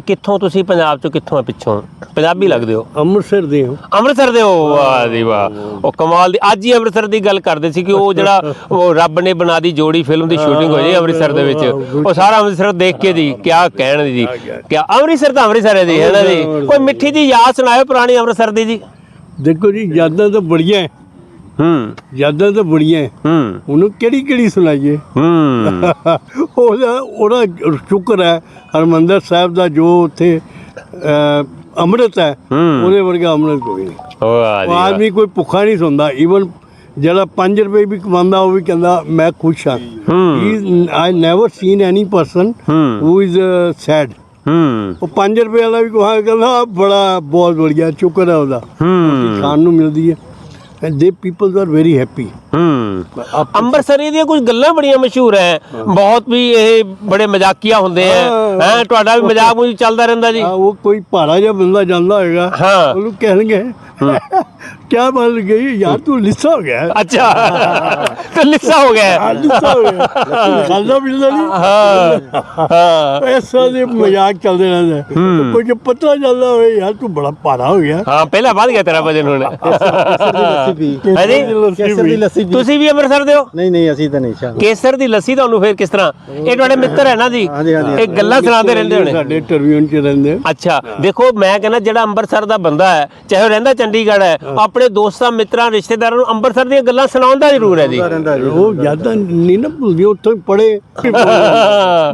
ਕਿੱਥੋਂ ਤੁਸੀਂ ਪੰਜਾਬ ਚੋਂ ਕਿੱਥੋਂ ਆ ਪਿੱਛੋਂ? ਪੰਜਾਬੀ ਲੱਗਦੇ ਹੋ? ਅੰਮ੍ਰਿਤਸਰ ਦੇ ਹਾਂ। ਅੰਮ੍ਰਿਤਸਰ ਦੇ ਹੋ? ਵਾਹ ਜੀ ਵਾਹ। ਉਹ ਕਮਾਲ ਦੀ ਅੱਜ ਹੀ ਅੰਮ੍ਰਿਤਸਰ ਦੀ ਗੱਲ ਕਰਦੇ ਸੀ ਕਿ ਉਹ ਜਿਹੜਾ ਉਹ ਰੱਬ ਨੇ ਬਣਾ ਦੀ ਜੋੜੀ ਫਿਲਮ ਦੀ ਸ਼ੂਟਿੰਗ ਹੋਈ ਜੀ ਅੰਮ੍ਰਿਤਸਰ ਦੇ ਵਿੱਚ। ਉਹ ਸਾਰਾ ਅੰਮ੍ਰਿਤਸਰ ਦੇਖ ਕੇ ਜੀ ਕਿਆ ਕਹਿਣ ਦੀ ਜੀ। ਕਿਆ ਅੰਮ੍ਰਿਤਸਰ ਤਾਂ ਅੰਮ੍ਰਿਤਸਰ ਹੈ ਜੀ ਹੈ ਨਾ ਜੀ? ਕੋਈ ਮਿੱਠੀ ਜੀ ਯਾਦ ਸੁਣਾਓ ਪੁਰਾਣੀ ਅੰਮ੍ਰਿਤਸਰ ਦੀ ਜੀ। ਦੇਖੋ ਜੀ ਯਾਦਾਂ ਤਾਂ ਬੜੀਆਂ ਹੈ, ਯਾਦਾਂ ਤਾਂ ਬੜੀਆਂ ਹੈ। ਉਹਨੂੰ ਕਿਹੜੀ ਕਿਹੜੀ ਸੁਣਾਈਏ? ਹੂੰ। ਉਹਦਾ ਉਹਦਾ ਸ਼ੁਕਰ ਹੈ ਹਰਮੰਦਰ ਸਾਹਿਬ ਦਾ ਜੋ ਉੱਥੇ ਅੰਮ੍ਰਿਤ ਹੈ। ਉਹਦੇ ਵਰਗਾ ਅੰਮ੍ਰਿਤ ਕੋਈ ਨਹੀਂ। ਉਹ। ਆਦਮੀ ਕੋਈ ਭੁੱਖਾ ਨਹੀਂ ਸੌਂਦਾ। ਈਵਨ ਜਿਹੜਾ 5 ਰੁਪਏ ਵੀ ਕਮਾਉਂਦਾ ਉਹ ਵੀ ਕਹਿੰਦਾ ਮੈਂ ਖੁਸ਼ ਹਾਂ। ਹੂੰ। I never seen any person hmm. Who is sad ਹੂੰ। ਉਹ 5 ਰੁਪਏ ਵਾਲਾ ਵੀ ਕੋਹਾ ਕਹਿੰਦਾ ਬੜਾ ਬਹੁਤ ਵਧੀਆ ਸ਼ੁਕਰ ਹੈ ਉਹਦਾ। ਹੂੰ। ਖਾਣ ਨੂੰ ਮਿਲਦੀ ਹੈ। ਐਂਡ ਦੇ ਪੀਪਲਸ ਆਰ ਵੈਰੀ ਹੈਪੀ ਹੂੰ। ਅੰਮ੍ਰਿਤਸਰੀ ਦੀਆਂ ਕੁਝ ਗੱਲਾਂ ਬੜੀਆਂ ਮਸ਼ਹੂਰ ਹੈ। ਬਹੁਤ ਵੀ ਇਹ ਬੜੇ ਮਜ਼ਾਕੀਆ ਹੁੰਦੇ ਆ ਹਾਂ। ਤੁਹਾਡਾ ਵੀ ਮਜ਼ਾਕ ਮੂਜ ਚੱਲਦਾ ਰਹਿੰਦਾ ਜੀ। ਉਹ ਕੋਈ ਭਾਰਾ ਜਿਹਾ ਬੰਦਾ ਜਾਂਦਾ ਹੋਏਗਾ ਉਹਨੂੰ ਕਹਿਣਗੇ ਬਣ ਗਈ? ਯਾਰ ਤੂੰ ਲਿੱਸਾ ਹੋ ਗਿਆ। ਅੱਛਾ। ਤੇ ਲਿੱਸਾ ਹੋ ਗਿਆ। ਆ ਲਿੱਸਾ ਹੋ ਗਿਆ। ਖਾਂਦਾ ਪੀਂਦਾ ਨਹੀਂ। ਹਾਂ ਹਾਂ। ਐਸਾ ਦੇ ਮਜ਼ਾਕ ਚੱਲਦੇ ਰਹਿੰਦੇ। ਹੈ। ਕੋਈ ਜੇ ਪਤਾ ਚੱਲਦਾ ਹੋਵੇ ਯਾਰ ਤੂੰ ਬੜਾ ਭਾਰਾ ਹੋ ਗਿਆ। ਹਾਂ ਪਹਿਲਾਂ ਵੱਧ ਗਿਆ ਤੇਰਾ ਵਜਨ ਹੁਣ। ਹੈ ਜੀ। ਕੇਸਰ ਦੀ ਲੱਸੀ ਵੀ ਤੁਸੀਂ ਵੀ ਅੰਮ੍ਰਿਤਸਰ ਦੇ ਹੋ? ਨਹੀਂ ਨਹੀਂ ਅਸੀਂ ਤਾਂ ਨਹੀਂ ਸ਼ਾਮ। ਕੇਸਰ ਦੀ ਲੱਸੀ ਤੁਹਾਨੂੰ ਫੇਰ ਕਿਸ ਤਰ੍ਹਾਂ? ਇਹ ਤੁਹਾਡੇ ਮਿੱਤਰ ਹੈ ਨਾ ਜੀ। ਹਾਂਜੀ, ਹਾਂਜੀ। ਇਹ ਗੱਲਾਂ ਸੁਣਾਉਂਦੇ ਰਹਿੰਦੇ ਹੋਣੇ। ਸਾਡੇ ਟਰਬਿਊਨ ਚ ਰਹਿੰਦੇ। ਅੱਛਾ ਦੇਖੋ ਮੈਂ ਕਹਿੰਦਾ ਜਿਹੜਾ ਅੰਮ੍ਰਿਤਸਰ ਦਾ ਬੰਦਾ ਹੈ ਚਾਹੇ ਉਹ ਰਹਿੰਦਾ ਚੰਡੀਗੜ੍ਹ ਹੈ। ਆਪਣੇ ਦੋਸਤਾਂ ਮਿੱਤਰਾਂ ਰਿਸ਼ਤੇਦਾਰਾਂ ਨੂੰ ਅੰਮ੍ਰਿਤਸਰ ਦੀਆਂ ਗੱਲਾਂ ਸੁਣਾਉਂਦਾ ਜ਼ਰੂਰ ਹੈ ਜੀ। ਉਹ ਯਾਦਾਂ ਨਹੀਂ ਨਾ ਭੁੱਲਦੀ ਉੱਥੋਂ ਹੀ ਪੜੇ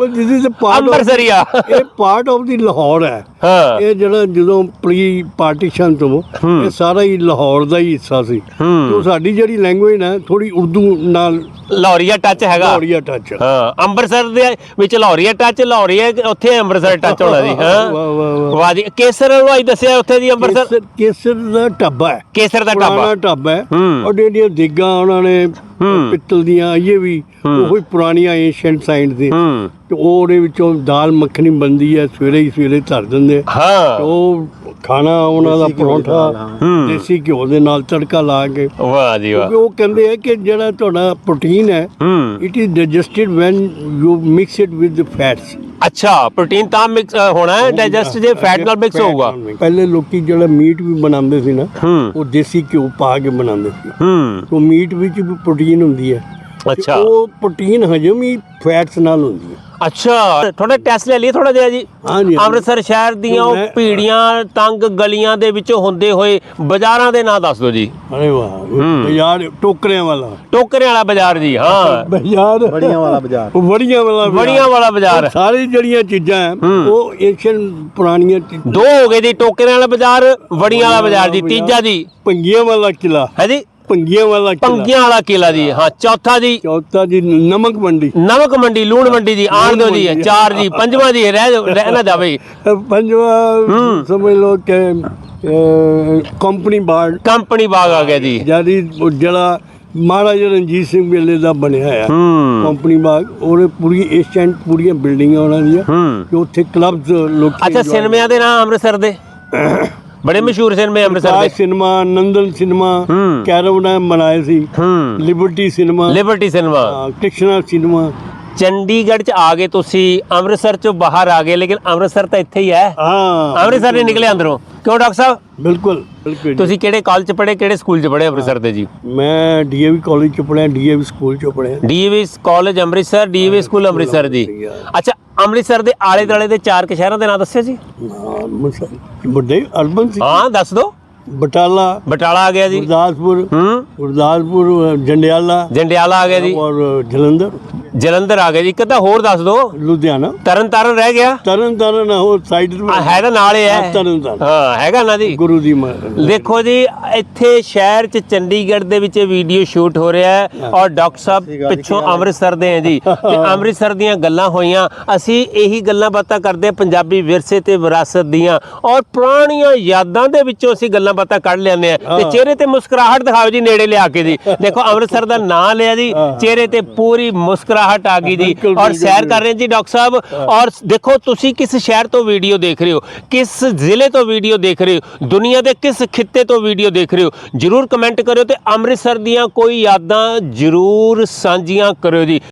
ਬਸ ਦਿਸ ਇਜ਼ ਪਾਰਟ ਅੰਮ੍ਰਿਤਸਰੀਆ ਇਹ ਪਾਰਟ ਆਫ ਦੀ ਲਾਹੌਰ ਹੈ। ਹਾਂ। ਇਹ ਜਿਹੜਾ ਜਦੋਂ ਪ੍ਰੀ ਪਾਰਟੀਸ਼ਨ ਤੋਂ ਇਹ ਸਾਰਾ ਹੀ ਲਾਹੌਰ ਦਾ ਹੀ ਹਿੱਸਾ ਸੀ। ਤੋਂ ਸਾਡੀ ਜਿਹੜੀ ਲੈਂਗੁਏਜ ਹੈ ਥੋੜੀ ਉਰਦੂ ਨਾਲ ਲਾਹੌਰੀਆ ਟੱਚ ਹੈਗਾ। ਲਾਹੌਰੀਆ ਟੱਚ ਹਾਂ ਅੰਮ੍ਰਿਤਸਰ ਦੇ ਵਿੱਚ ਲਾਹੌਰੀਆ ਟੱਚ ਲਾਹੌਰੀਆ ਉੱਥੇ ਅੰਮ੍ਰਿਤਸਰ ਟੱਚ ਹੋਣਾ ਜੀ ਹਾਂ। ਵਾਹ ਵਾਹ ਵਾਹ ਵਾਹ। ਜੀ ਕੇਸਰ ਹਲਵਾਈ ਦੱਸਿਆ ਉੱਥੇ ਦੀ ਅੰਮ੍ਰਿਤਸਰ। ਕੇਸਰ ਕੇਸਰ ਦਾ ਢਾਬਾ ਹੈ। ਕੇਸਰ ਦਾ ਪੁਰਾਣਾ ਢਾਬਾ ਢਾਬਾ ਹੈ। ਹੂੰ। ਔਰ ਜਿਹੜੀਆਂ ਦੇਗਾਂ ਉਹਨਾਂ ਨੇ ਹੂੰ। ਪਿੱਤਲ ਦੀਆਂ ਇਹ ਵੀ ਉਹ ਹੀ ਪੁਰਾਣੀਆਂ ਏਸ਼ੀਅੰਟ ਸਾਇੰਸ ਦੇ। ਹੂੰ। ਤੇ ਉਹ ਉਹਦੇ ਵਿੱਚੋਂ ਦਾਲ ਮੱਖਣੀ ਬਣਦੀ ਹੈ ਸਵੇਰੇ ਹੀ ਸਵੇਰੇ ਧਰ ਦਿੰਦੇ ਆ। ਹਾਂ। ਉਹ ਖਾਣਾ ਉਹਨਾਂ ਦਾ ਪਰੌਂਠਾ ਦੇਸੀ ਘਿਓ ਦੇ ਨਾਲ ਤੜਕਾ ਲਾ ਕੇ। ਵਾਹ ਜੀ ਵਾਹ। ਕਿਉਂਕਿ ਉਹ ਕਹਿੰਦੇ ਆ ਕਿ ਜਿਹੜਾ ਤੁਹਾਡਾ ਪ੍ਰੋਟੀਨ ਹੈ it is digested when you mix it with fats ਅੱਛਾ ਪ੍ਰੋਟੀਨ ਤਾਂ ਮਿਕਸ ਹੋਣਾ ਹੈ ਡਾਈਜੈਸਟ ਜੇ ਫੈਟ ਨਾਲ ਮਿਕਸ ਹੋਊਗਾ। ਪਹਿਲੇ ਲੋਕੀ ਜਿਹੜਾ ਮੀਟ ਵੀ ਬਣਾਉਂਦੇ ਸੀ ਨਾ ਉਹ ਦੇਸੀ ਘਿਓ ਪਾ ਕੇ ਬਣਾਉਂਦੇ ਸੀ। ਹੂੰ। ਉਹ ਮੀਟ ਵਿੱਚ ਵੀ ਪ੍ਰੋਟੀਨ ਹੁੰਦੀ ਹੈ। ਤੇ ਅੱਛਾ। ਉਹ ਪ੍ਰੋਟੀਨ ਹਜਮ ਹੀ ਫੈਟਸ ਨਾਲ ਹੁੰਦੀ ਹੈ। ਅੱਛਾ ਥੋੜਾ ਟੈਸਟ ਲੈ ਲਈ ਥੋੜਾ ਜਿਹਾ ਜੀ। ਹਾਂਜੀ ਅੰਮ੍ਰਿਤਸਰ ਸ਼ਹਿਰ ਦੀਆਂ ਉਹ ਮੈਂ- ਭੀੜੀਆਂ ਤੰਗ ਗਲੀਆਂ ਦੇ ਵਿੱਚੋਂ ਹੁੰਦੇ ਹੋਏ ਬਾਜ਼ਾਰਾਂ ਦੇ ਨਾਂ ਦੱਸ ਦਿਓ ਜੀ। ਅਰੇ ਵਾਹ ਬਾਜ਼ਾਰ ਟੋਕਰਿਆਂ ਵਾਲਾ। ਟੋਕਰੇ ਵਾਲਾ ਬਾਜ਼ਾਰ ਜੀ ਹਾਂ। ਬਾਜ਼ਾਰ। ਬੜੀਆਂ ਵਾਲਾ ਬਾਜ਼ਾਰ। ਉਹ ਬੜੀਆਂ ਵਾਲਾ ਬਾਜ਼ਾਰ। ਬੜੀਆਂ ਵਾਲਾ ਬਾਜ਼ਾਰ। ਸਾਰੀ ਜਿਹੜੀਆਂ ਚੀਜ਼ਾਂ ਹੈ ਉਹ ਏਸ਼ੀਅਨ ਪੁਰਾਣੀਆਂ ਦੋ ਹੋ ਗਏ ਜੀ ਟੋਕਰੇ ਵਾਲਾ ਬਾਜ਼ਾਰ ਵੜੀਆਂ ਵਾਲਾ ਬਾਜ਼ਾਰ ਜੀ ਤੀਜਾ ਜੀ। ਪੰਗੀਆਂ ਵਾਲਾ ਕਿਲਾ ਹੈ ਜੀ। ਪੰਗੀਆਂ ਵਾਲਾ ਪੰਗੀਆਂ ਵਾਲਾ ਕਿਲਾ ਜੀ ਹਾਂ ਚੌਥਾ ਜੀ। ਚੌਥਾ ਜੀ ਨਮਕ ਮੰਡੀ। ਨਮਕ ਮੰਡੀ ਲੂਣ ਮੰਡੀ ਜੀ ਆਣ ਦਿਓ ਜੀ ਚਾਰ ਜੀ ਪੰਜਵਾਂ ਜੀ ਰਹਿ ਜਾਓ- ਰਹਿ ਨਾ ਜਾਵੇ। ਪੰਜਵਾ ਸਮਝ ਲਓ ਕਿ ਕੰਪਨੀ ਬਾੜ ਕੰਪਨੀ ਬਾਗ ਆ ਗਿਆ ਜੀ। ਉਹ ਜਿਹੜਾ ਮਹਾਰਾਜਾ ਰਣਜੀਤ ਸਿੰਘ ਵੇਲੇ ਦਾ ਬਣਿਆ ਹੂੰ। ਕੰਪਨੀ ਬਾਗ ਉਹਦੇ ਪੂਰੀ ਏਸ਼ੀਅਨ ਪੂਰੀਆਂ ਬਿਲਡਿੰਗਾਂ ਉਹਨਾਂ ਦੀਆਂ। ਹੂੰ। ਤੇ ਉੱਥੇ ਕਲੱਬਸ ਲੋਕ ਅੱਛਾ ਸਿਨੇਮਿਆਂ ਦੇ ਨਾਮ ਅੰਮ੍ਰਿਤਸਰ ਦੇ? ਬੜੇ ਮਸ਼ਹੂਰ ਸਿਨੇਮੇ ਅੰਮ੍ਰਿਤਸਰ ਦੇ। ਸਿਨੇਮਾ ਨੰਦਨ ਸਿਨੇਮਾ ਹੂੰ। ਕੈਰਵਨਾ ਬਣਾਏ ਸੀ। ਹੂੰ। Liberty cinema. Liberty cinema. ਹਾਂ, ਕ੍ਰਿਸ਼ਨਾ ਸਿਨੇਮਾ। ਚੰਡੀਗੜ੍ਹ ਚ ਆ ਗਏ ਤੁਸੀਂ ਅੰਮ੍ਰਿਤਸਰ ਚੋਂ ਬਾਹਰ ਆ ਗਏ ਲੇਕਿਨ ਅੰਮ੍ਰਿਤਸਰ ਤਾਂ ਇੱਥੇ ਹੀ ਹੈ। ਹਾਂ ਅੰਮ੍ਰਿਤਸਰ ਨਹੀਂ ਨਿਕਲੇ ਅੰਦਰੋਂ। ਕਿਉਂ ਡਾਕਟਰ ਸਾਹਿਬ? ਬਿਲਕੁਲ ਬਿਲਕੁਲ। ਤੁਸੀਂ ਕਿਹੜੇ ਕਾਲਜ ਚ ਪੜ੍ਹੇ ਕਿਹੜੇ ਸਕੂਲ ਚ ਪੜ੍ਹੇ ਅੰਮ੍ਰਿਤਸਰ ਦੇ ਜੀ? ਮੈਂ ਡੀਏਵੀ ਕਾਲਜ ਚ ਪੜਿਆ ਡੀਏਵੀ ਸਕੂਲ ਚ ਪੜਿਆ DAV college Amritsar DAV school Amritsar ji. ਅੱਛਾ ਅੰਮ੍ਰਿਤਸਰ ਦੇ ਆਲੇ ਦੁਆਲੇ ਦੇ ਚਾਰ ਕੁ ਸ਼ਹਿਰਾਂ ਦੇ ਨਾਂ ਦੱਸਿਓ ਜੀ। ਹਾਂ, ਅੰਮ੍ਰਿਤਸਰ। ਵੱਡੇ ਅਰਬਨ ਸੀ ਹਾਂ ਦੱਸ ਦਿਓ। ਬਟਾਲਾ ਬਟਾਲਾ ਆ ਗਿਆ ਜੀ। ਗੁਰਦਾਸਪੁਰ ਹੂੰ? ਗੁਰਦਾਸਪੁਰ ਜੰਡਿਆਲਾ ਜੰਡਿਆਲਾ ਆ ਗਿਆ ਜੀ। ਔਰ ਜਲੰਧਰ। ਜਲੰਧਰ ਆ ਗਿਆ ਜੀ। ਕਿਤਾ ਹੋਰ ਦੱਸ ਦਿਓ। ਲੁਧਿਆਣਾ। ਤਰਨ ਤਾਰਨ ਰਹਿ ਗਿਆ। ਤਰਨ ਤਾਰਨ ਹੋਰ ਸਾਈਡ ਤੇ ਆ, ਹੈ ਤਾਂ ਨਾਲ ਹੀ ਹੈ। ਤਰਨ ਤਾਰਨ ਹਾਂ ਹੈਗਾ ਨਾ ਜੀ। ਗੁਰੂ ਦੀ ਦੇਖੋ ਜੀ ਇੱਥੇ ਸ਼ਹਿਰ ਚ ਚੰਡੀਗੜ੍ਹ ਦੇ ਵਿੱਚ ਵੀਡੀਓ ਸ਼ੂਟ ਹੋ ਰਿਹਾ ਹੈ ਔਰ ਡਾਕਟਰ ਸਾਹਿਬ ਪਿੱਛੋਂ ਅੰਮ੍ਰਿਤਸਰ ਦੇ ਹੈ ਜੀ। ਤੇ ਅੰਮ੍ਰਿਤਸਰ ਦੀਆਂ ਗੱਲਾਂ ਹੋਈਆਂ। ਅਸੀਂ ਇਹੀ ਗੱਲਾਂ ਬਾਤਾਂ ਕਰਦੇ ਪੰਜਾਬੀ ਵਿਰਸੇ ਤੇ ਵਿਰਾਸਤ ਦੀਆਂ। ਔਰ ਪੁਰਾਣੀਆਂ ਯਾਦਾਂ ਦੇ ਵਿੱਚੋਂ ਅਸੀਂ ਗੱਲਾਂ ਬਾਤਾਂ ਕੱਢ ਲੈਂਦੇ ਆ। ਤੇ ਚਿਹਰੇ ਤੇ ਮੁਸਕਰਾਹਟ ਦਿਖਾਓ ਜੀ ਨੇੜੇ ਲਿਆ ਕੇ ਜੀ। ਦੇਖੋ ਅੰਮ੍ਰਿਤਸਰ ਦਾ ਨਾਂ ਲਿਆ ਜੀ। ਚਿਹਰੇ ਤੇ ਪੂਰੀ ਮੁਸਕਰਾਹਟ ਆ ਗਈ ਜੀ। ਔਰ ਸੈਰ ਕਰ ਰਹੇ ਜੀ ਡਾਕਟਰ ਸਾਹਿਬ। ਔਰ ਦੇਖੋ ਤੁਸੀਂ ਕਿਸ ਸ਼ਹਿਰ ਤੋਂ ਵੀਡੀਓ ਦੇਖ ਰਹੇ ਹੋ? ਕਿਸ ਜ਼ਿਲ੍ਹੇ ਤੋਂ ਵੀਡੀਓ ਦੇਖ ਰਹੇ ਹੋ? ਦੁਨੀਆ ਦੇ ਕਿਸ ਖਿੱਤੇ ਤੋਂ ਵੀਡੀਓ ਦੇਖ ਰਹੇ ਹੋ? ਜਰੂਰ ਕਮੈਂਟ ਕਰਿਓ ਤੇ ਅੰਮ੍ਰਿਤਸਰ ਦੀਆਂ ਕੋਈ ਯਾਦਾਂ ਜਰੂਰ ਸਾਂਝੀਆਂ ਕਰਿਓ ਜੀ।